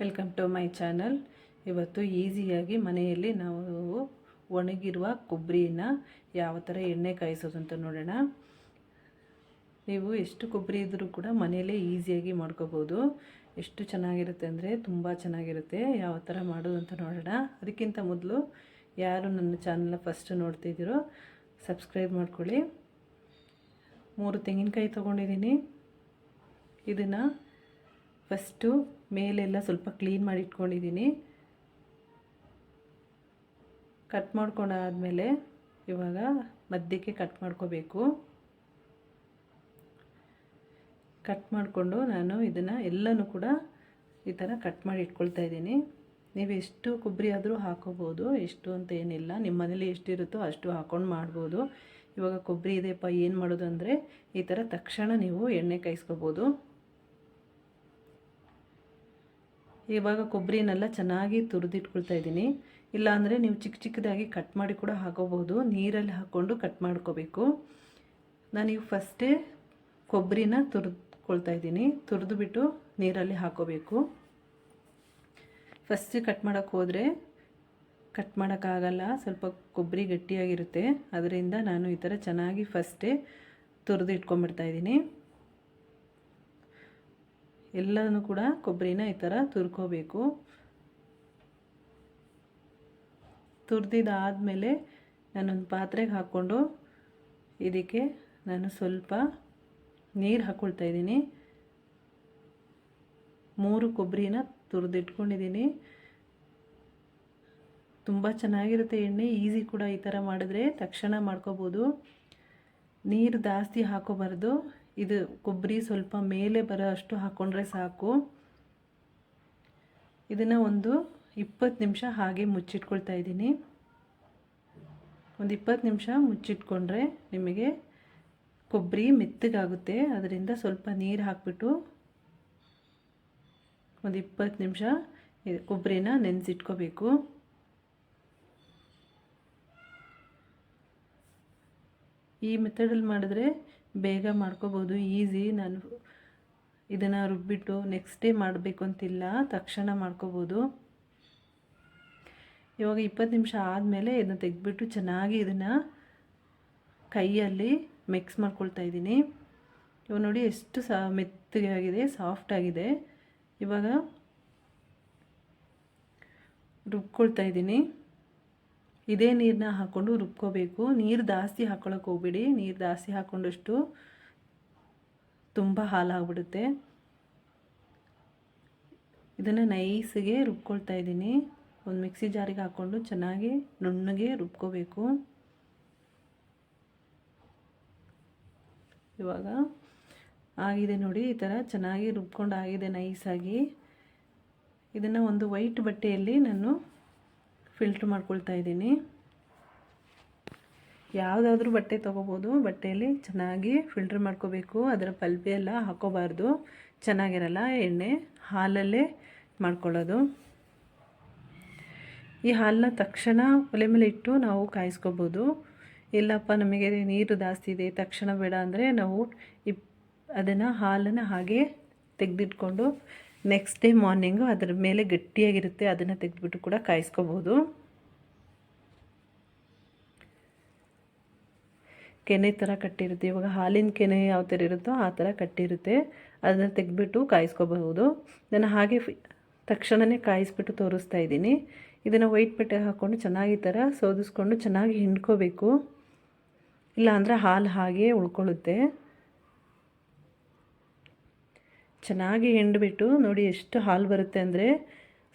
Welcome to my channel ಇವತ್ತು ಈಸಿಯಾಗಿ ಮನೆಯಲ್ಲಿ ನಾವು ಒಣಗಿರುವ ಕೊಬ್ಬರಿನ ಯಾವ ಥರ ಎಣ್ಣೆ ಕಾಯಿಸೋದು ಅಂತ ನೋಡೋಣ. ನೀವು ಎಷ್ಟು ಕೊಬ್ಬರಿ ಇದ್ದರೂ ಕೂಡ ಮನೆಯಲ್ಲೇ ಈಸಿಯಾಗಿ ಮಾಡ್ಕೋಬೋದು. ಎಷ್ಟು ಚೆನ್ನಾಗಿರುತ್ತೆ ಅಂದರೆ ತುಂಬ ಚೆನ್ನಾಗಿರುತ್ತೆ. ಯಾವ ಥರ ಮಾಡೋದು ಅಂತ ನೋಡೋಣ. ಅದಕ್ಕಿಂತ ಮೊದಲು ಯಾರು ನನ್ನ ಚಾನಲ್ನ ಫಸ್ಟ್ ನೋಡ್ತಿದ್ದೀರೋ ಸಬ್ಸ್ಕ್ರೈಬ್ ಮಾಡ್ಕೊಳ್ಳಿ. ಮೂರು ತೆಂಗಿನಕಾಯಿ ತೊಗೊಂಡಿದ್ದೀನಿ. ಇದನ್ನು ಫಸ್ಟು ಮೇಲೆಲ್ಲ ಸ್ವಲ್ಪ ಕ್ಲೀನ್ ಮಾಡಿ ಇಟ್ಕೊಂಡಿದ್ದೀನಿ ಕಟ್ ಮಾಡ್ಕೊಂಡಾದಮೇಲೆ ಇವಾಗ ಮಧ್ಯಕ್ಕೆ ಕಟ್ ಮಾಡ್ಕೋಬೇಕು. ಕಟ್ ಮಾಡಿಕೊಂಡು ನಾನು ಇದನ್ನು ಎಲ್ಲನೂ ಕೂಡ ಈ ಥರ ಕಟ್ ಮಾಡಿ ಇಟ್ಕೊಳ್ತಾ ಇದ್ದೀನಿ. ನೀವು ಎಷ್ಟು ಕೊಬ್ಬರಿ ಆದರೂ ಹಾಕೋಬೋದು, ಎಷ್ಟು ಅಂತ ಏನಿಲ್ಲ. ನಿಮ್ಮ ಮನೇಲಿ ಎಷ್ಟಿರುತ್ತೋ ಅಷ್ಟು ಹಾಕೊಂಡು ಮಾಡ್ಬೋದು. ಇವಾಗ ಕೊಬ್ಬರಿ ಇದೆಯಪ್ಪ, ಏನು ಮಾಡೋದು ಅಂದರೆ ಈ ಥರ ತಕ್ಷಣ ನೀವು ಎಣ್ಣೆ ಕಾಯಿಸ್ಕೋಬೋದು. ಇವಾಗ ಕೊಬ್ಬರಿನೆಲ್ಲ ಚೆನ್ನಾಗಿ ತುರಿದಿಟ್ಕೊಳ್ತಾ ಇದ್ದೀನಿ. ಇಲ್ಲಾಂದರೆ ನೀವು ಚಿಕ್ಕ ಚಿಕ್ಕದಾಗಿ ಕಟ್ ಮಾಡಿ ಕೂಡ ಹಾಕೋಬಹುದು. ನೀರಲ್ಲಿ ಹಾಕ್ಕೊಂಡು ಕಟ್ ಮಾಡ್ಕೋಬೇಕು. ನಾನೀಗ ಫಸ್ಟೇ ಕೊಬ್ಬರಿನ ತುರಿದ್ಕೊಳ್ತಾ ಇದ್ದೀನಿ. ತುರಿದ್ಬಿಟ್ಟು ನೀರಲ್ಲಿ ಹಾಕೋಬೇಕು. ಫಸ್ಟ್ ಕಟ್ ಮಾಡೋಕ್ಕೆ ಹೋದರೆ ಕಟ್ ಮಾಡೋಕ್ಕಾಗಲ್ಲ ಸ್ವಲ್ಪ ಕೊಬ್ಬರಿ ಗಟ್ಟಿಯಾಗಿರುತ್ತೆ. ಅದರಿಂದ ನಾನು ಈ ಥರ ಚೆನ್ನಾಗಿ ಫಸ್ಟೇ ತುರಿದು ಇಟ್ಕೊಂಡ್ಬಿಡ್ತಾ ಇದ್ದೀನಿ. ಎಲ್ಲನೂ ಕೂಡ ಕೊಬ್ಬರಿನ ಈ ಥರ ತುರ್ಕೋಬೇಕು. ತುರಿದಿದ್ದಾದಮೇಲೆ ನಾನೊಂದು ಪಾತ್ರೆಗೆ ಹಾಕ್ಕೊಂಡು ಇದಕ್ಕೆ ನಾನು ಸ್ವಲ್ಪ ನೀರು ಹಾಕ್ಕೊಳ್ತಾ ಇದ್ದೀನಿ. ಮೂರು ಕೊಬ್ಬರಿನ ತುರಿದಿಟ್ಕೊಂಡಿದ್ದೀನಿ. ತುಂಬ ಚೆನ್ನಾಗಿರುತ್ತೆ ಎಣ್ಣೆ, ಈಸಿ ಕೂಡ ಈ ಥರ ಮಾಡಿದ್ರೆ ತಕ್ಷಣ ಮಾಡ್ಕೋಬೋದು. ನೀರು ಜಾಸ್ತಿ ಹಾಕೋಬಾರ್ದು. ಇದು ಕೊಬ್ಬರಿ ಸ್ವಲ್ಪ ಮೇಲೆ ಬರೋ ಅಷ್ಟು ಹಾಕ್ಕೊಂಡ್ರೆ ಸಾಕು. ಇದನ್ನು ಒಂದು ಇಪ್ಪತ್ತು ನಿಮಿಷ ಹಾಗೆ ಮುಚ್ಚಿಟ್ಕೊಳ್ತಾ ಇದ್ದೀನಿ. ಒಂದು ಇಪ್ಪತ್ತು ನಿಮಿಷ ಮುಚ್ಚಿಟ್ಕೊಂಡ್ರೆ ನಿಮಗೆ ಕೊಬ್ಬರಿ ಮೆತ್ತಗಾಗುತ್ತೆ. ಅದರಿಂದ ಸ್ವಲ್ಪ ನೀರು ಹಾಕ್ಬಿಟ್ಟು ಒಂದು ಇಪ್ಪತ್ತು ನಿಮಿಷ ಕೊಬ್ಬರಿನ ನೆನೆಸಿಟ್ಕೋಬೇಕು. ಈ ಮೆಥಡಲ್ಲಿ ಮಾಡಿದ್ರೆ ಬೇಗ ಮಾಡ್ಕೋಬೋದು, ಈಸಿ. ನಾನು ಇದನ್ನು ರುಬ್ಬಿಟ್ಟು ನೆಕ್ಸ್ಟ್ ಡೇ ಮಾಡಬೇಕು ಅಂತಿಲ್ಲ, ತಕ್ಷಣ ಮಾಡ್ಕೋಬೋದು. ಇವಾಗ ಇಪ್ಪತ್ತು ನಿಮಿಷ ಆದಮೇಲೆ ಇದನ್ನು ತೆಗೆದ್ಬಿಟ್ಟು ಚೆನ್ನಾಗಿ ಇದನ್ನು ಕೈಯಲ್ಲಿ ಮಿಕ್ಸ್ ಮಾಡ್ಕೊಳ್ತಾ ಇದ್ದೀನಿ. ಇವಾಗ ನೋಡಿ ಎಷ್ಟು ಸಾ, ಮೆತ್ತಗೆ ಆಗಿದೆ ಸಾಫ್ಟ್ ಆಗಿದೆ. ಇವಾಗ ರುಬ್ಕೊಳ್ತಾ ಇದ್ದೀನಿ. ಇದೇ ನೀರನ್ನ ಹಾಕ್ಕೊಂಡು ರುಬ್ಕೋಬೇಕು. ನೀರು ಜಾಸ್ತಿ ಹಾಕ್ಕೊಳಕ್ಕೆ ಹೋಗ್ಬಿಡಿ. ನೀರು ಜಾಸ್ತಿ ಹಾಕ್ಕೊಂಡಷ್ಟು ತುಂಬ ಹಾಲಾಗ್ಬಿಡುತ್ತೆ ಇದನ್ನು ನೈಸಿಗೆ ರುಬ್ಕೊಳ್ತಾ ಇದ್ದೀನಿ. ಒಂದು ಮಿಕ್ಸಿ ಜಾರಿಗೆ ಹಾಕ್ಕೊಂಡು ಚೆನ್ನಾಗಿ ನುಣ್ಣಗೆ ರುಬ್ಕೋಬೇಕು. ಇವಾಗ ಆಗಿದೆ ನೋಡಿ, ಈ ಥರ ಚೆನ್ನಾಗಿ ರುಬ್ಕೊಂಡು ಆಗಿದೆ ನೈಸಾಗಿ. ಇದನ್ನು ಒಂದು ವೈಟ್ ಬಟ್ಟೆಯಲ್ಲಿ ನಾನು ಫಿಲ್ಟ್ರ್ ಮಾಡ್ಕೊಳ್ತಾ ಇದ್ದೀನಿ. ಯಾವುದಾದ್ರೂ ಬಟ್ಟೆ ತೊಗೋಬೋದು. ಬಟ್ಟೆಯಲ್ಲಿ ಚೆನ್ನಾಗಿ ಫಿಲ್ಟ್ರ್ ಮಾಡ್ಕೋಬೇಕು. ಅದರ ಪಲ್ಪೆ ಎಲ್ಲ ಹಾಕೋಬಾರ್ದು. ಚೆನ್ನಾಗಿರಲ್ಲ ಎಣ್ಣೆ. ಹಾಲಲ್ಲೇ ಮಾಡ್ಕೊಳ್ಳೋದು. ಈ ಹಾಲನ್ನ ತಕ್ಷಣ ಒಲೆ ಮೇಲೆ ಇಟ್ಟು ನಾವು ಕಾಯಿಸ್ಕೋಬೋದು. ಇಲ್ಲಪ್ಪ, ನಮಗೆ ನೀರು ಜಾಸ್ತಿ ಇದೆ. ತಕ್ಷಣ ಬೇಡ ಅಂದರೆ ನಾವು ಇಪ್ ಅದನ್ನು ಹಾಲನ್ನು ಹಾಗೆ ತೆಗೆದಿಟ್ಕೊಂಡು ನೆಕ್ಸ್ಟ್ ಡೇ ಮಾರ್ನಿಂಗು ಅದರ ಮೇಲೆ ಗಟ್ಟಿಯಾಗಿರುತ್ತೆ, ಅದನ್ನು ತೆಗೆದುಬಿಟ್ಟು ಕೂಡ ಕಾಯಿಸ್ಕೋಬೋದು. ಕೆನೆ ಥರ ಕಟ್ಟಿರುತ್ತೆ. ಇವಾಗ ಹಾಲಿನ ಕೆನೆ ಯಾವ ಥರ ಇರುತ್ತೋ ಆ ಥರ ಕಟ್ಟಿರುತ್ತೆ. ಅದನ್ನು ತೆಗೆದ್ಬಿಟ್ಟು ಕಾಯಿಸ್ಕೋಬಹುದು. ನಾನು ಹಾಗೆ ತಕ್ಷಣವೇ ಕಾಯಿಸ್ಬಿಟ್ಟು ತೋರಿಸ್ತಾ ಇದ್ದೀನಿ. ಇದನ್ನು ವೈಟ್ ಬಟ್ಟೆ ಹಾಕ್ಕೊಂಡು ಚೆನ್ನಾಗಿ ಥರ ಸೋದಿಸ್ಕೊಂಡು ಚೆನ್ನಾಗಿ ಹಿಂಡ್ಕೋಬೇಕು. ಇಲ್ಲಾಂದರೆ ಹಾಲು ಹಾಗೆ ಉಳ್ಕೊಳ್ಳುತ್ತೆ. ಚೆನ್ನಾಗಿ ಹಿಂಡ್ಬಿಟ್ಟು ನೋಡಿ ಎಷ್ಟು ಹಾಲು ಬರುತ್ತೆ ಅಂದರೆ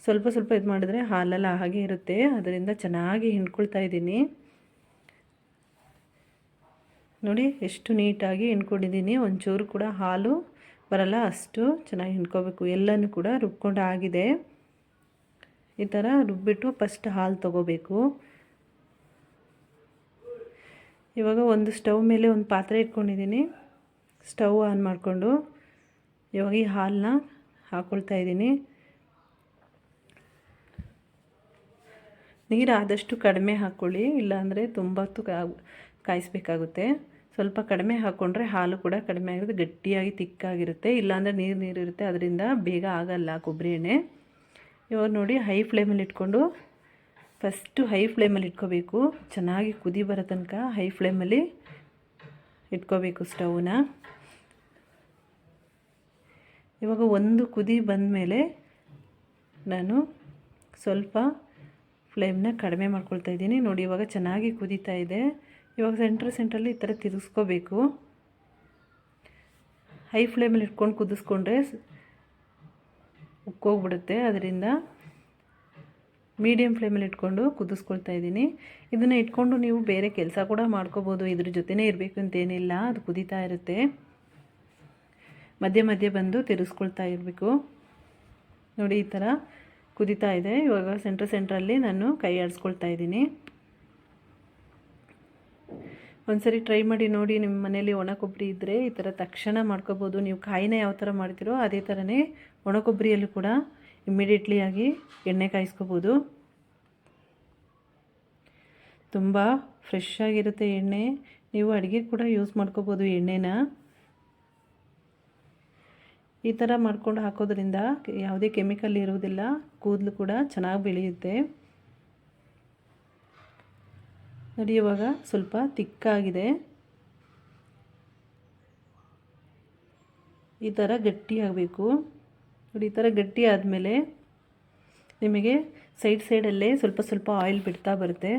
ಸ್ವಲ್ಪ ಸ್ವಲ್ಪ ಇದು ಮಾಡಿದ್ರೆ ಹಾಲೆಲ್ಲ ಹಾಗೆ ಇರುತ್ತೆ. ಅದರಿಂದ ಚೆನ್ನಾಗಿ ಹಿಂಡ್ಕೊಳ್ತಾ ಇದ್ದೀನಿ. ನೋಡಿ ಎಷ್ಟು ನೀಟಾಗಿ ಹಿಂಡ್ಕೊಂಡಿದ್ದೀನಿ. ಒಂಚೂರು ಕೂಡ ಹಾಲು ಬರಲ್ಲ, ಅಷ್ಟು ಚೆನ್ನಾಗಿ ಹಿಂಡ್ಕೋಬೇಕು. ಎಲ್ಲನೂ ಕೂಡ ರುಬ್ಕೊಂಡು ಆಗಿದೆ. ಈ ಥರ ರುಬ್ಬಿಟ್ಟು ಫಸ್ಟ್ ಹಾಲು ತೊಗೋಬೇಕು. ಇವಾಗ ಒಂದು ಸ್ಟವ್ ಮೇಲೆ ಒಂದು ಪಾತ್ರೆ ಇಟ್ಕೊಂಡಿದ್ದೀನಿ. ಸ್ಟವ್ ಆನ್ ಮಾಡಿಕೊಂಡು ಇವಾಗ ಈ ಹಾಲನ್ನ ಹಾಕ್ಕೊಳ್ತಾ ಇದ್ದೀನಿ. ನೀರು ಆದಷ್ಟು ಕಡಿಮೆ ಹಾಕ್ಕೊಳ್ಳಿ ಇಲ್ಲಾಂದರೆ ತುಂಬ ಹೊತ್ತು ಕಾಯಿಸ್ಬೇಕಾಗುತ್ತೆ. ಸ್ವಲ್ಪ ಕಡಿಮೆ ಹಾಕ್ಕೊಂಡ್ರೆ ಹಾಲು ಕೂಡ ಕಡಿಮೆ ಆಗಿರುತ್ತೆ, ಗಟ್ಟಿಯಾಗಿ ತಿಕ್ಕಾಗಿರುತ್ತೆ. ಇಲ್ಲಾಂದರೆ ನೀರು ನೀರು ಇರುತ್ತೆ ಅದರಿಂದ ಬೇಗ ಆಗಲ್ಲ ಕೊಬ್ಬರಿ ಎಣ್ಣೆ. ಇವಾಗ ನೋಡಿ, ಹೈ ಫ್ಲೇಮಲ್ಲಿ ಇಟ್ಕೊಂಡು, ಫಸ್ಟು ಹೈ ಫ್ಲೇಮಲ್ಲಿ ಇಟ್ಕೋಬೇಕು. ಚೆನ್ನಾಗಿ ಕುದಿ ಬರೋ ತನಕ ಹೈ ಫ್ಲೇಮಲ್ಲಿ ಇಟ್ಕೋಬೇಕು ಸ್ಟವ್ನ. ಇವಾಗ ಒಂದು ಕುದಿ ಬಂದಮೇಲೆ ನಾನು ಸ್ವಲ್ಪ ಫ್ಲೇಮ್ನ ಕಡಿಮೆ ಮಾಡ್ಕೊಳ್ತಾ ಇದ್ದೀನಿ. ನೋಡಿ, ಇವಾಗ ಚೆನ್ನಾಗಿ ಕುದೀತಾ ಇದೆ. ಇವಾಗ ಸೆಂಟ್ರ್ ಸೆಂಟ್ರಲ್ಲಿ ಈ ಥರ ತಿರುಗಿಸ್ಕೋಬೇಕು. ಹೈ ಫ್ಲೇಮಲ್ಲಿ ಇಟ್ಕೊಂಡು ಕುದಿಸ್ಕೊಂಡ್ರೆ ಉಕ್ಕೋಗ್ಬಿಡುತ್ತೆ. ಅದರಿಂದ ಮೀಡಿಯಮ್ ಫ್ಲೇಮಲ್ಲಿ ಇಟ್ಕೊಂಡು ಕುದಿಸ್ಕೊಳ್ತಾ ಇದ್ದೀನಿ. ಇದನ್ನು ಇಟ್ಕೊಂಡು ನೀವು ಬೇರೆ ಕೆಲಸ ಕೂಡ ಮಾಡ್ಕೋಬೋದು. ಇದ್ರ ಜೊತೆನೇ ಇರಬೇಕು ಅಂತೇನಿಲ್ಲ. ಅದು ಕುದೀತಾ ಇರುತ್ತೆ. ಮಧ್ಯೆ ಮಧ್ಯೆ ಬಂದು ತಿರುಗಿಸ್ಕೊಳ್ತಾ ಇರಬೇಕು. ನೋಡಿ, ಈ ಥರ ಕುದೀತಾ ಇದೆ. ಇವಾಗ ಸೆಂಟ್ರ್ ಸೆಂಟ್ರಲ್ಲಿ ನಾನು ಕೈ ಆಡಿಸ್ಕೊಳ್ತಾ ಇದ್ದೀನಿ. ಒಂದ್ಸರಿ ಟ್ರೈ ಮಾಡಿ ನೋಡಿ ನಿಮ್ಮ ಮನೇಲಿ ಒಣ ಕೊಬ್ಬರಿ ಇದ್ದರೆ ಈ ಥರ ತಕ್ಷಣ ಮಾಡ್ಕೋಬೋದು. ನೀವು ಕಾಯಿನ ಯಾವ ಥರ ಮಾಡ್ತೀರೋ ಅದೇ ಥರನೇ ಒಣ ಕೊಬ್ಬರಿಯಲ್ಲೂ ಕೂಡ ಇಮ್ಮಿಡಿಯೇಟ್ಲಿ ಆಗಿ ಎಣ್ಣೆ ಕಾಯಿಸ್ಕೋಬೋದು. ತುಂಬ ಫ್ರೆಶ್ ಆಗಿರುತ್ತೆ ಎಣ್ಣೆ. ನೀವು ಅಡುಗೆ ಕೂಡ ಯೂಸ್ ಮಾಡ್ಕೋಬೋದು ಎಣ್ಣೆನ. ಈ ಥರ ಮಾಡ್ಕೊಂಡು ಹಾಕೋದ್ರಿಂದ ಯಾವುದೇ ಕೆಮಿಕಲ್ ಇರುವುದಿಲ್ಲ. ಕೂದಲು ಕೂಡ ಚೆನ್ನಾಗಿ ಬೆಳೆಯುತ್ತೆ. ನೋಡಿ, ಇವಾಗ ಸ್ವಲ್ಪ ತಿಕ್ಕಾಗಿದೆ. ಈ ಥರ ಗಟ್ಟಿ ಆಗಬೇಕು. ನೋಡಿ, ಈ ಥರ ಗಟ್ಟಿ ಆದಮೇಲೆ ನಿಮಗೆ ಸೈಡ್ ಸೈಡಲ್ಲೇ ಸ್ವಲ್ಪ ಸ್ವಲ್ಪ ಆಯಿಲ್ ಬಿಡ್ತಾ ಬರುತ್ತೆ.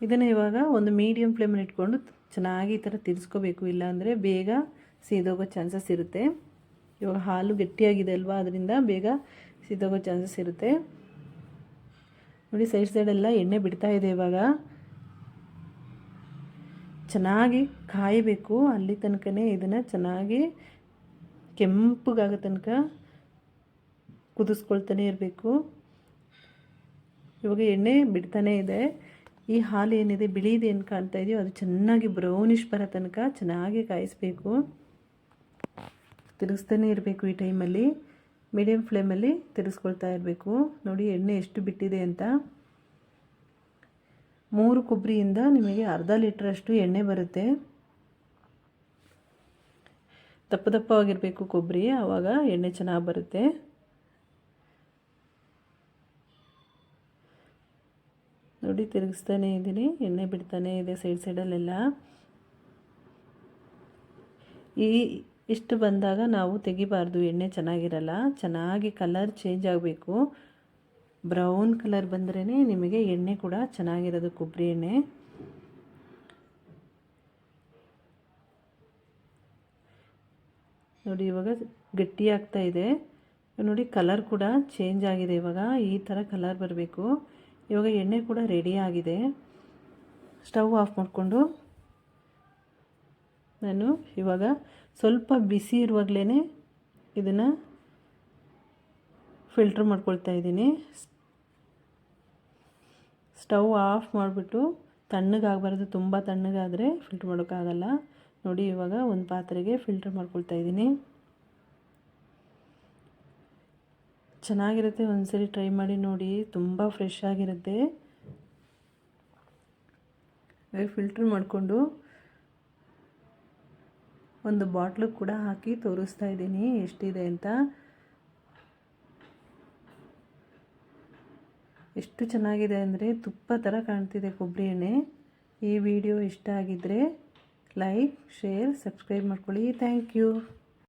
ಇದನ್ನು ಇವಾಗ ಒಂದು ಮೀಡಿಯಮ್ ಫ್ಲೇಮಲ್ಲಿ ಇಟ್ಕೊಂಡು ಚೆನ್ನಾಗಿ ಈ ಥರ ತಿರ್ಸ್ಕೋಬೇಕು. ಇಲ್ಲಾಂದರೆ ಬೇಗ ಸೀದೋಗೋ ಚಾನ್ಸಸ್ ಇರುತ್ತೆ. ಇವಾಗ ಹಾಲು ಗಟ್ಟಿಯಾಗಿದೆ ಅಲ್ವಾ? ಅದರಿಂದ ಬೇಗ ಸಿದ್ಧೋಗೋ ಚಾನ್ಸಸ್ ಇರುತ್ತೆ. ನೋಡಿ ಸೈಡ್ ಸೈಡೆಲ್ಲ ಎಣ್ಣೆ ಬಿಡ್ತಾ ಇದೆ ಇವಾಗ. ಚೆನ್ನಾಗಿ ಕಾಯಬೇಕು. ಅಲ್ಲಿ ತನಕನೇ ಇದನ್ನು ಚೆನ್ನಾಗಿ ಕೆಂಪಗಾಗೋ ತನಕ ಕುದಿಸ್ಕೊಳ್ತಾನೆ ಇರಬೇಕು. ಇವಾಗ ಎಣ್ಣೆ ಬಿಡ್ತಾನೇ ಇದೆ. ಈ ಹಾಲು ಏನಿದೆ ಬಿಳಿದು ಏನು ಕಾಣ್ತಾ ಇದೆಯೋ, ಅದು ಚೆನ್ನಾಗಿ ಬ್ರೌನಿಷ್ ಬರೋ ತನಕ ಚೆನ್ನಾಗಿ ಕಾಯಿಸ್ಬೇಕು. ತಿರುಗಿಸ್ತಾನೆ ಇರಬೇಕು ಈ ಟೈಮಲ್ಲಿ. ಮೀಡಿಯಮ್ ಫ್ಲೇಮಲ್ಲಿ ತಿರುಗಿಸ್ಕೊಳ್ತಾ ಇರಬೇಕು. ನೋಡಿ, ಎಣ್ಣೆ ಎಷ್ಟು ಬಿಟ್ಟಿದೆ ಅಂತ. ಮೂರು ಕೊಬ್ಬರಿಯಿಂದ ನಿಮಗೆ ಅರ್ಧ ಲೀಟ್ರಷ್ಟು ಎಣ್ಣೆ ಬರುತ್ತೆ. ದಪ್ಪ ದಪ್ಪವಾಗಿರಬೇಕು ಕೊಬ್ಬರಿ, ಆವಾಗ ಎಣ್ಣೆ ಚೆನ್ನಾಗಿ ಬರುತ್ತೆ. ನೋಡಿ, ತಿರುಗಿಸ್ತಾನೆ ಇದ್ದೀನಿ. ಎಣ್ಣೆ ಬಿಡ್ತಾನೆ ಇದೆ ಸೈಡ್ ಸೈಡಲ್ಲೆಲ್ಲ. ಈ ಇಷ್ಟು ಬಂದಾಗ ನಾವು ತೆಗಿಬಾರ್ದು, ಎಣ್ಣೆ ಚೆನ್ನಾಗಿರಲ್ಲ, ಚೆನ್ನಾಗಿ ಕಲರ್ ಚೇಂಜ್ ಆಗಬೇಕು. ಬ್ರೌನ್ ಕಲರ್ ಬಂದ್ರೇ ನಿಮಗೆ ಎಣ್ಣೆ ಕೂಡ ಚೆನ್ನಾಗಿರೋದು, ಕೊಬ್ಬರಿ ಎಣ್ಣೆ. ನೋಡಿ ಇವಾಗ ಗಟ್ಟಿ ಆಗ್ತಾ ಇದೆ. ನೋಡಿ ಕಲರ್ ಕೂಡ ಚೇಂಜ್ ಆಗಿದೆ ಇವಾಗ, ಈ ಥರ ಕಲರ್ ಬರಬೇಕು. ಇವಾಗ ಎಣ್ಣೆ ಕೂಡ ರೆಡಿ ಆಗಿದೆ. ಸ್ಟವ್ ಆಫ್ ಮಾಡಿಕೊಂಡು ನಾನು ಇವಾಗ ಸ್ವಲ್ಪ ಬಿಸಿ ಇರುವಾಗಲೇ ಇದನ್ನು ಫಿಲ್ಟ್ರ್ ಮಾಡ್ಕೊಳ್ತಾ ಇದ್ದೀನಿ. ಸ್ಟವ್ ಆಫ್ ಮಾಡಿಬಿಟ್ಟು ತಣ್ಣಗಾಗಬಾರ್ದು, ತುಂಬ ತಣ್ಣಗಾದರೆ ಫಿಲ್ಟ್ರ್ ಮಾಡೋಕ್ಕಾಗಲ್ಲ. ನೋಡಿ ಇವಾಗ ಒಂದು ಪಾತ್ರೆಗೆ ಫಿಲ್ಟ್ರ್ ಮಾಡ್ಕೊಳ್ತಾ ಇದ್ದೀನಿ. ಚೆನ್ನಾಗಿರುತ್ತೆ, ಒಂದ್ಸರಿ ಟ್ರೈ ಮಾಡಿ ನೋಡಿ, ತುಂಬ ಫ್ರೆಶ್ ಆಗಿರುತ್ತೆ. ಫಿಲ್ಟ್ರ್ ಮಾಡಿಕೊಂಡು ಒಂದು ಬಾಟ್ಲು ಕೂಡ ಹಾಕಿ ತೋರಿಸ್ತಾ ಇದ್ದೀನಿ. ಎಷ್ಟಿದೆ ಅಂತ? ಎಷ್ಟು ಚೆನ್ನಾಗಿದೆ ಅಂದರೆ ತುಪ್ಪ ಥರ ಕಾಣ್ತಿದೆ ಕೊಬ್ಬರಿ ಎಣ್ಣೆ. ಈ ವಿಡಿಯೋ ಇಷ್ಟ ಆಗಿದ್ದರೆ ಲೈಕ್, ಶೇರ್, ಸಬ್ಸ್ಕ್ರೈಬ್ ಮಾಡ್ಕೊಳ್ಳಿ. Thank you.